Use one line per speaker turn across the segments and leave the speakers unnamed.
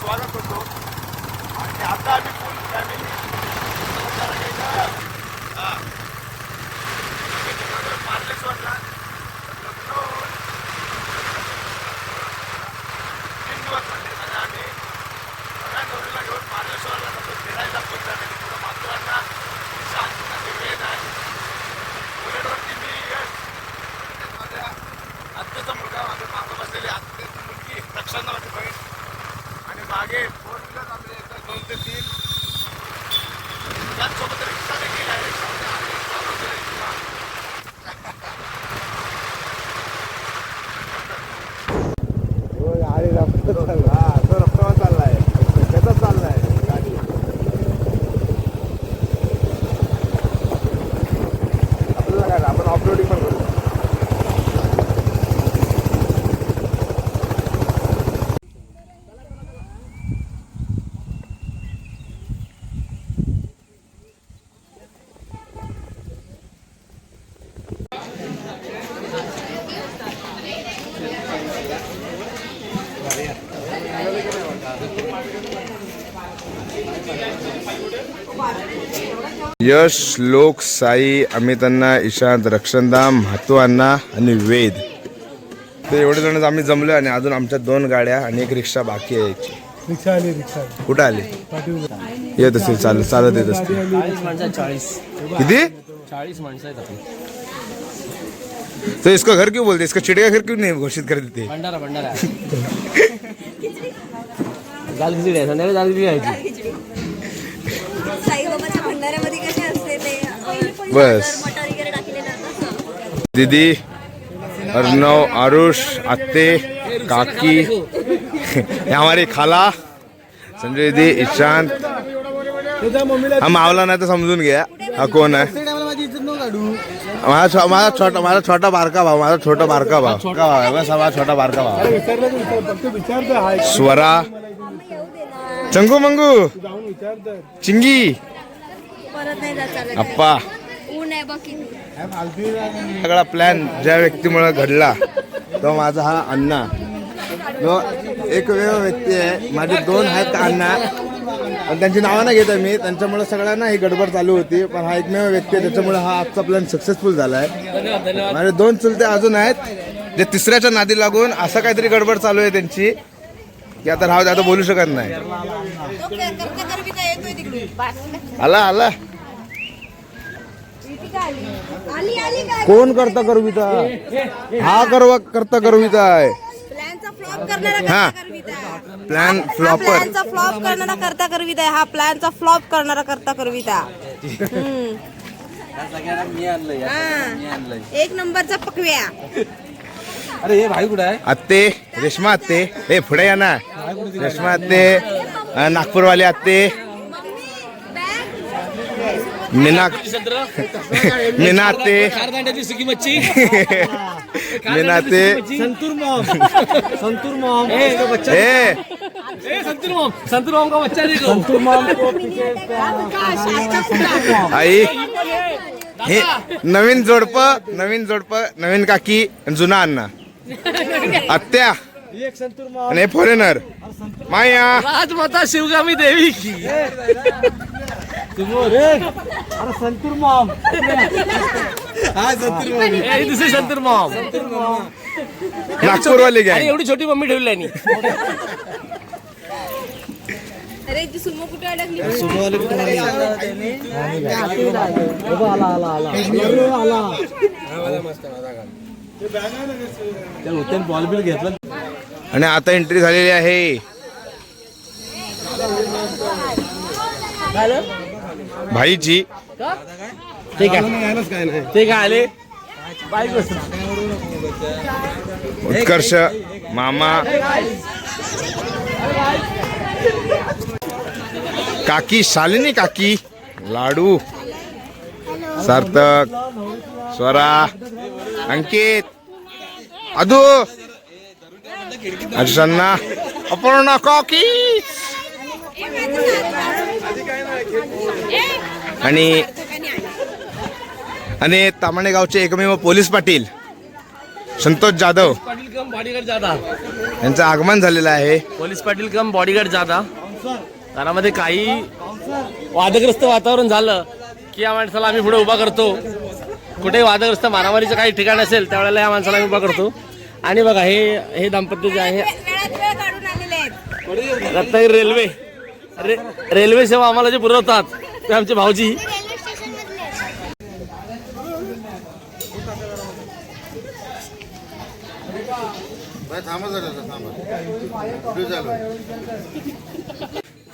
तुम्हाला सगळ्यांचं स्वागत होतो バッチを取ってる यश लोक साई अमित अण्णा ईशांत रक्षणदाम हातू अण्णा आणि वेद. ते एवढे जण आम्ही जमलो आणि अजून आमच्या दोन गाड्या आणि एक रिक्षा बाकी आहे याची.
रिक्षा आली रिक्षा
कुठं आले? येत असेल चालत चालत येत असते किती?
चाळीस माणसं आहेत आपली.
तो इसको घर क्यों बोलते? इसका चिड़िया घर क्यों नहीं घोषित कर देते
भंडारा भंडारा. दाल खिचडी आहे संध्याकाळी दाल खिचडी घ्यायची
साईबाबाच्या भंडाऱ्यामध्ये कसे असते ते? अं,
बस.
मटर वगैरे टाकलेलं तसं
दीदी अर्णव आरुष आत्ते काकी हे हमारी खाला संजय दीदी ईशांत हा मावला नाही तर समजून घ्या. हा कोण आहे? माझा माझा छोटा माझा छोटा बारका भाऊ माझा छोटा बारका भाऊ. छोटा भाऊ आहे बस हा माझा छोटा बारका भाऊ?
एक.
स्वरा. चंगू मंगू. चिंगी. अप्पा सगळा प्लॅन ज्या व्यक्तीमुळे घडला तो माझा हा अण्णा. जो एकमेव व्यक्ती आहे. माझे दोन आहेत अण्णा. पण त्यांची नावं नाही घेत आहे मी. त्यांच्यामुळे सगळ्यांना ही गडबड चालू होती. पण हा एकमेव व्यक्ती आहे. त्याच्यामुळे हा आजचा प्लॅन सक्सेसफुल झाला आहे माझे दोन चुलते अजून आहेत. जे तिसऱ्याच्या नादी लागून असं काहीतरी गडबड चालू आहे त्यांची. की आता राहू आता बोलू शकत नाही. आला आला. कोण करता करविता? हा करवा करता करविता आहे. हा.
करता करविता
प्लॅन
हा
फ्लॉपर
प्लॅनचा फ्लॉप करणारा करता करविता आहे. हा प्लॅनचा फ्लॉप करणारा करता करविता हम्म. हा. एक नंबरचा पकव्या.
अरे हे भाई कुठं आहे?
आत्ते रेश्मा आत्ते. ए पुढे या ना. रेश्मा आत्ते. अं, नागपूरवाले आत्ते. मीना मीना आत्ते
कारदांड्याची सुकी मच्छी
मीना आत्ते
संतूर मॉम संतूर मॉम
ए
ए संतूर मॉम संतूर मॉम का बच्चा देखो संतूर मॉम
आई हे नवीन जोडप नवीन जोडप नवीन काकी आणि जुना अण्णा आत्या आणि फॉरेनर माया
राजमाता शिवगामी देवी की
अरे संतूर मॉम.
ए, दुसरी संतूर मॉम.
नागपूरवाले
आणि
गॅंग
एवढी छोटी मम्मी ठेवली आहे
अरे ती सुमो कुठे अडकली?
बॉल बिल घेतलं
आणि आता एंट्री झालेली आहे. भाईची
ठीक आहे. ते काय आले.
उत्कर्ष मामा. काकी शालिनी काकी. लाडू. सार्थक. स्वरा. अंकित. अदू. अर्षन्ना अपर्णा काकी आणि आणि तामाणे गावचे एकमेव पोलीस पाटील संतोष जाधव.
पाटील कम बॉडीगार्ड जादा
यांचं आगमन झालेलं आहे.
पोलीस पाटील कम बॉडीगार्ड जादा घरामध्ये काही वादग्रस्त वातावरण झालं की या माणसाला आम्ही पुढे उभा करतो. कुठे वादग्रस्त मारामारीचं काही ठिकाण असेल त्यावेळेला या माणसाला आम्ही उभा करतो. आणि बघा हे हे दाम्पत्य जे आहे
वेळात वेळ काढून आलेले आहेत.
रत्नागिरी रेल्वे. रे रेल्वे सेवा आम्हाला जे पुरवतात ते आमचे भाऊजी.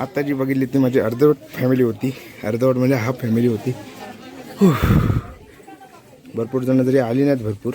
आता जी बघितली ती माझी अर्धवट फॅमिली होती. अर्धवट म्हणजे हाफ फॅमिली होती. भरपूर जण जरी आली नाहीत भरपूर.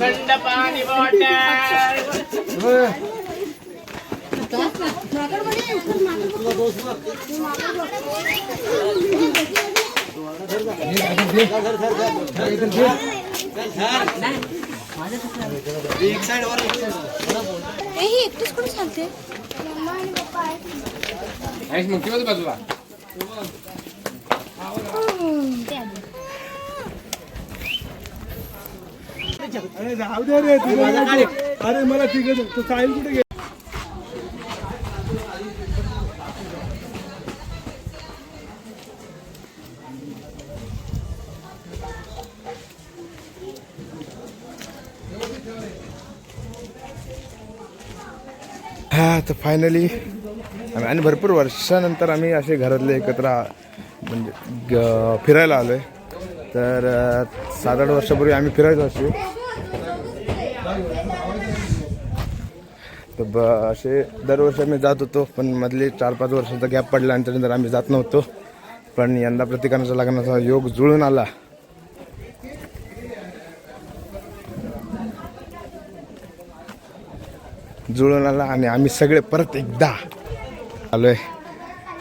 थंड पाणी
एकटीच कुठे चालते मग किंवा बाजूला
अरे जाऊ दे रे अरे मला ठीक आहे तू साहिल कुठे गेला?
हा तर फायनली आणि भरपूर वर्षानंतर आम्ही असे घरातले एकत्र म्हणजे ग- फिरायला आलो आहे तर सात आठ वर्षापूर्वी आम्ही फिरायचो असू तर ब असे दरवर्षी आम्ही जात होतो पण मधले चार पाच वर्षाचा गॅप पडला आणि त्यानंतर आम्ही जात नव्हतो. पण यंदा प्रतिकाराचा लग्नाचा योग जुळून आला. जुळून आला आणि आम्ही सगळे परत एकदा आलोय.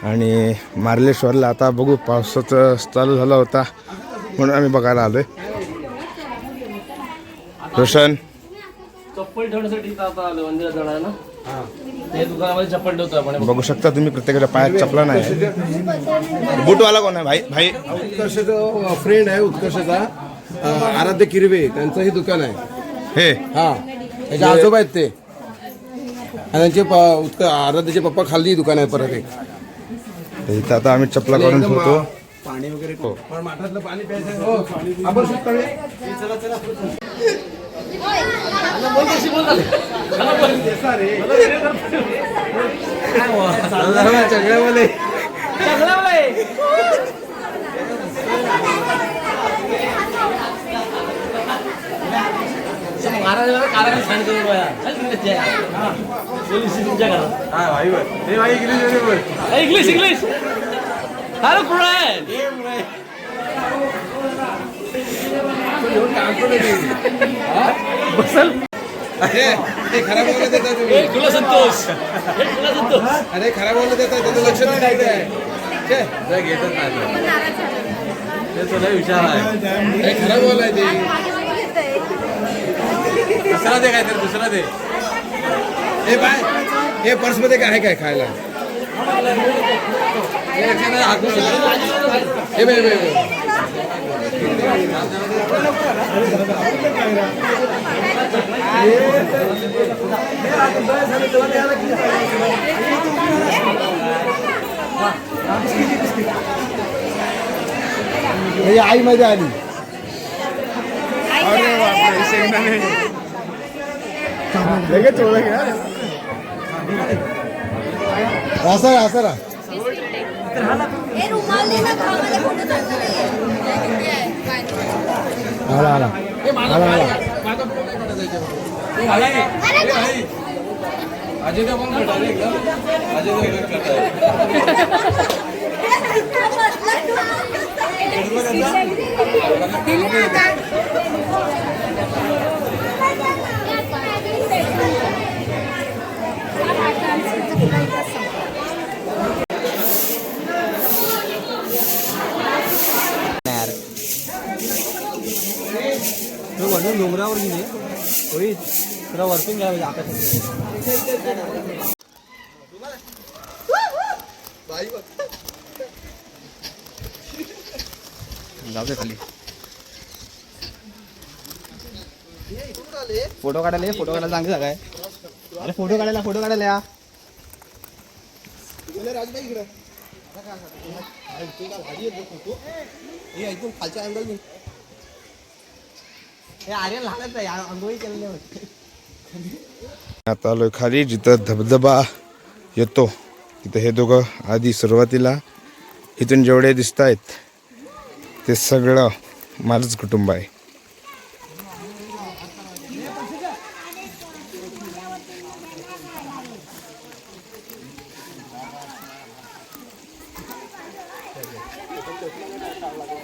आणि मार्लेश्वरला आता बघू पावसाचं चालू झाला होता म्हणून आम्ही बघायला आलोय. रोशन?
चप्पल ठेवण्यासाठी इथं आता आलो मंदिरात जाणार ना? हे दुकानामध्ये चप्पल ठेवतो आपण.
बघू शकता तुम्ही प्रत्येकाच्या पायात चपला नाही. बूटवाला कोण आहे भाई? भाई?
उत्कर्षाचा फ्रेंड आहे उत्कर्षाचा. आराध्य किरवे त्यांचं हे दुकान आहे.
हे?
हा. आजोबा आहेत ते. आणि त्यांचे प- उत्क आराध्याचे पप्पा खाली दुकान आहे परत एक.
तर इथं आता आम्ही चपला काढून ठेवतो.
पाणी वगैरे पण माठातलं पाणी प्यायचं आहे. हो, आपण सुद्धा
महाराजांना हा, इंग्लिश इंग्लिश हॅलो फ्रेंड बसल.
ते खराब बोलत देतात तुम्ही.
तुला संतोष. तुला
अरे खराब बोलत देतात त्याचं लक्ष नाही द्यायचं छे,
त्याचा लय विचार आहे.
अरे खराब बोलाय ते
दुसरा दे काय तर दुसरा दे
हे बाय पर्स पर्समध्ये काय काय खायला हे बाय बाय आई मज़ा आली
अरे बापरे शेंगदाणे लगेच ओळख आहे, हा.
असं राहा, असं राहा.
हे रुमाल दे ना खामध्ये फोटो चालतो नाहीये.
आला आला आला आला
अरे काय?
डोंगरावर गेले होईल तुला वरतून घ्यावं आकाशात
जाऊ दे खाली फोटो काढायला ये, फोटो काढायला चांगली जागा आहे अरे फोटो काढायला फोटो काढायला या हे आर्यन लहानच आहे
आता आलोय खाली जिथं धबधबा येतो तिथं हे दोघं आधी सुरुवातीला इथून जेवढे दिसत आहेत ते सगळं माझंच कुटुंब आहे.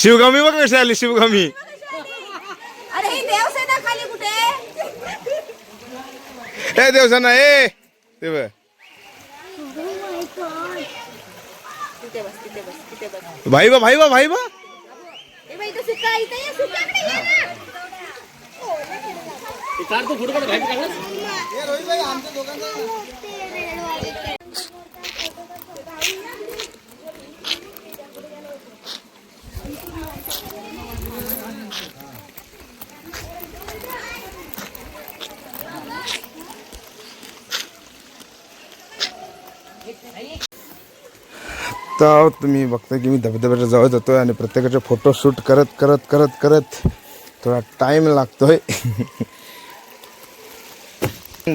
शिवगामी बघ कशी आली शिवगामी.
अरे ही देवसेना खाली कुठे?
ए देवसाना ए ते बघ.
तिथे बस तिथे बस तिथे बस.
भाई बा भाई बा भाई बा.
ए बाई, इथं सुका इथं ये, सुक्याकडे ये ना.
तर तुम्ही बघता की मी धबधब्याच्या जवळ जातो आहे आणि प्रत्येकाचे फोटो शूट करत करत करत करत थोडा टाईम लागतोय.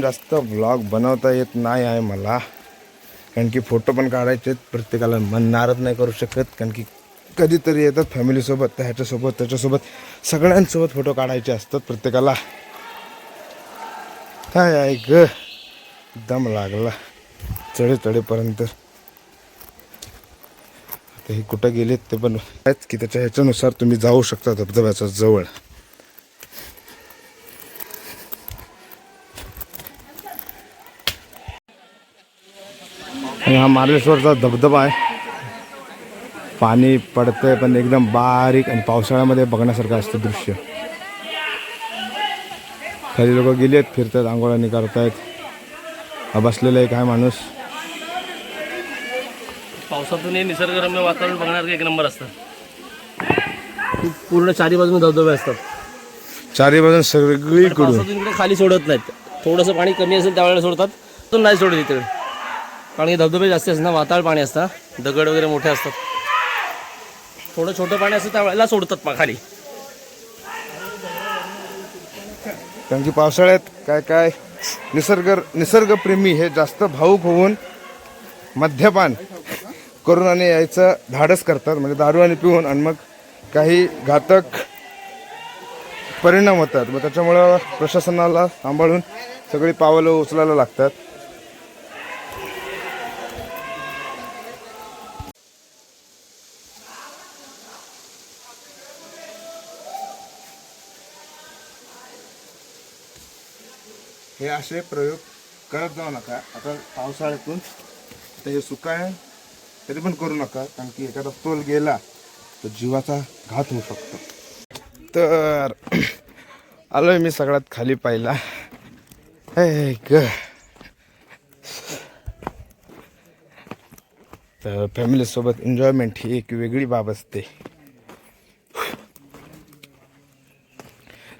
जास्त ब्लॉग बनवता येत नाही आहे मला. कारण की फोटो पण काढायचे आहेत. प्रत्येकाला मन नारद नाही करू शकत. कारण की कधीतरी येतात फॅमिलीसोबत तर ह्याच्यासोबत त्याच्यासोबत. सगळ्यांसोबत फोटो काढायचे असतात प्रत्येकाला. काय आहे ग? दम लागला. चढे चढेपर्यंत तर हे कुठं गेलेत ते पण आहेत की त्याच्या ह्याच्यानुसार तुम्ही जाऊ शकता धबधब्याच्या जवळ. आणि हा मार्लेश्वरचा धबधबा आहे. पाणी पडतंय पण एकदम बारीक आणि पावसाळ्यामध्ये बघण्यासारखं असतं दृश्य. खाली लोक आहेत फिरतात आंघोळणी करतायत हा बसलेला एक आहे माणूस.
पावसातून हे निसर्गरम्य वातावरण बघणार एक नंबर असतं. पूर्ण चारी बाजूने धबधबे असतात.
चारी बाजून सगळीकडून.
पावसातून इकडे खाली सोडत नाहीत. थोडंसं पाणी कमी असेल त्यावेळेला सोडतात तो नाही सोडत इकडे कारण की धबधबे जास्त असतात ना वाताळ पाणी असतं दगड वगैरे मोठे असतात. थोडं छोटं पाणी असतं त्यावेळेला सोडतात खाली.
कारण की पावसाळ्यात काय काय निसर्ग निसर्गप्रेमी हे जास्त भाऊक होऊन मद्यपान करून आणि यायचं धाडस करतात म्हणजे दारू आणि पिऊन आणि मग काही घातक परिणाम होतात. मग त्याच्यामुळं प्रशासनाला सांभाळून सगळी पावलं उचलायला लागतात. हे असे प्रयोग करत जाऊ नका. आता पावसाळ्यातून ते सुका आहे तरी पण करू नका कारण की एखादा तोल गेला तर जीवाचा घात होऊ शकतो. तर आलोय मी सगळ्यात खाली पाहिला. ग. तर फॅमिलीसोबत एन्जॉयमेंट ही एक वेगळी बाब असते.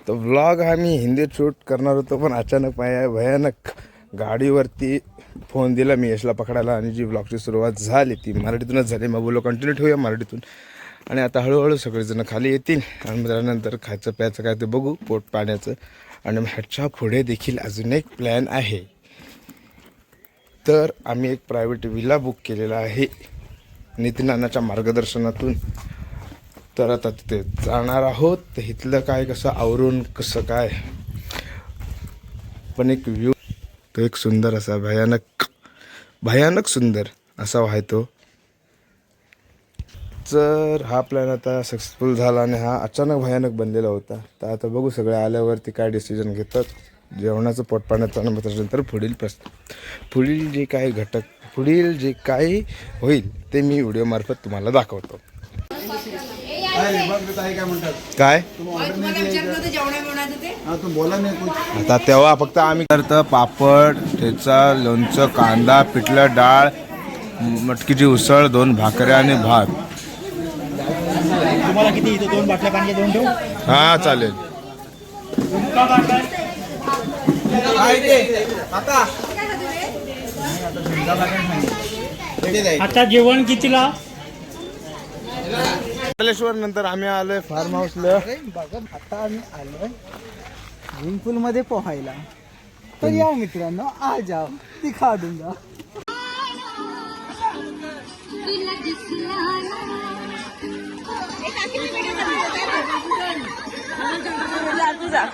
तर व्लॉग हा मी हिंदीत शूट करणार होतो पण अचानक माझ्या भयानक गाडीवरती फोन दिला मी यशला पकडायला आणि जी ब्लॉगची सुरुवात झाली ती मराठीतूनच झाली. मग बोलो कंटिन्यू ठेवूया मराठीतून. आणि आता हळूहळू सगळेजण खाली येतील आणि त्यानंतर खायचं प्यायचं काय ते बघू पोट पाण्याचं. आणि ह्याच्या पुढे देखील अजून एक प्लॅन आहे. तर आम्ही एक प्रायव्हेट विला बुक केलेला आहे नितीनानाच्या मार्गदर्शनातून. तर आता तिथे जाणार आहोत. तर इथलं काय कसं आवरून कसं काय? पण एक व्ह्यू तो एक सुंदर असा भयानक भयानक सुंदर असा वाहतो जर हा प्लॅन आता सक्सेसफुल झाला आणि हा अचानक भयानक बनलेला होता तर आता बघू सगळे आल्यावरती काय डिसिजन घेतात. जेवणाचं आणि मग त्याच्यानंतर पुढील प्रश्न पुढील जे काही घटक पुढील जे काही होईल ते मी व्हिडिओमार्फत तुम्हाला दाखवतो. काय? आता तेव्हा फक्त आम्ही करतं पापड ठेचा लोणचं कांदा पिठलं डाळ मटकीची उसळ दोन भाकऱ्या आणि भात.
तुम्हाला किती इथे दोन बाटल्या पाणी दोन ठेवू?
हा चालेल.
आता जेवण कितीला?
नंतर आम्ही आलोय फार्म हाऊसला
आता आम्ही आलोय स्विमिंग पूल मध्ये पोहायला. तर या मित्रांनो आ जा. दिखा दूंगा तुझा